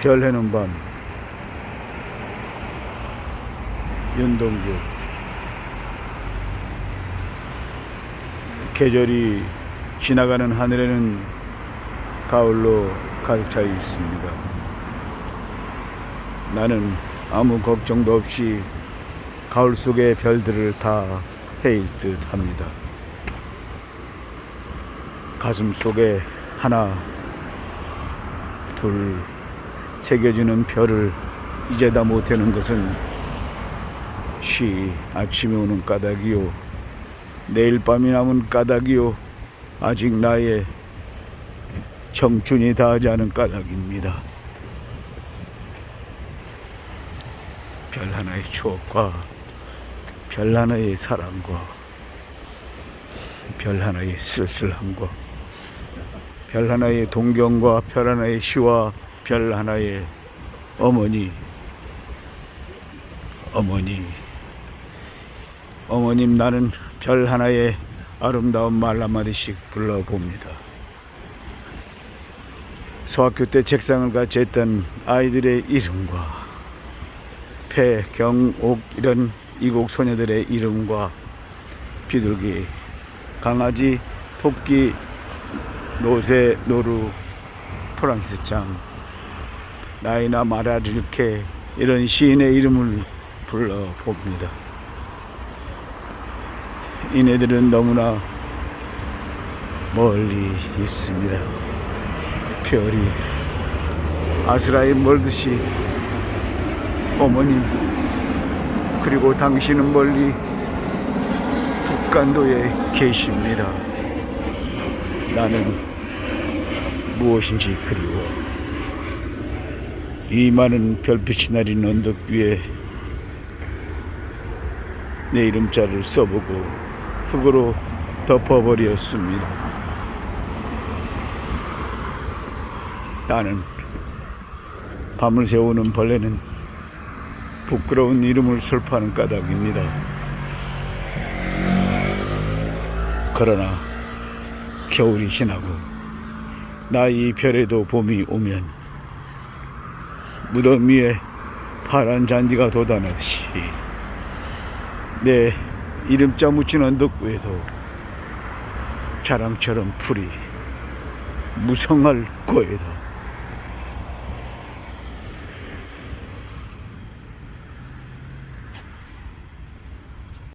별 해는 밤 윤동주 계절이 지나가는 하늘에는 가을로 가득 차 있습니다. 나는 아무 걱정도 없이 가을 속의 별들을 다 헤일 듯 합니다. 가슴 속에 하나, 둘, 새겨지는 별을 이제 다 못하는 것은 쉬 아침에 오는 까닭이요. 내일 밤이 남은 까닭이요. 아직 나의 청춘이 다하지 않은 까닭입니다. 별 하나의 추억과 별 하나의 사랑과 별 하나의 쓸쓸함과 별 하나의 동경과 별 하나의 시와 별 하나의 어머니 어머니 어머님 나는 별 하나의 아름다운 말 한마디씩 불러봅니다. 소학교 때 책상을 같이 했던 아이들의 이름과 폐, 경, 옥 이런 이국 소녀들의 이름과 비둘기, 강아지, 토끼, 노새, 노루, 프랑스장, 나이나 마라를 이렇게 이런 시인의 이름을 불러봅니다. 이네들은 너무나 멀리 있습니다. 별이 아스라에 멀듯이 어머님 그리고 당신은 멀리 북간도에 계십니다. 나는 무엇인지 그리워 이 많은 별빛이 나린 언덕 위에 내 이름자를 써보고 흙으로 덮어버렸습니다. 나는 밤을 새우는 벌레는 부끄러운 이름을 설파하는 까닭입니다. 그러나 겨울이 지나고 나이 별에도 봄이 오면 무덤 위에 파란 잔디가 돋아나듯이 내 이름자 묻힌 언덕 위에도 자랑처럼 풀이 무성할 거에다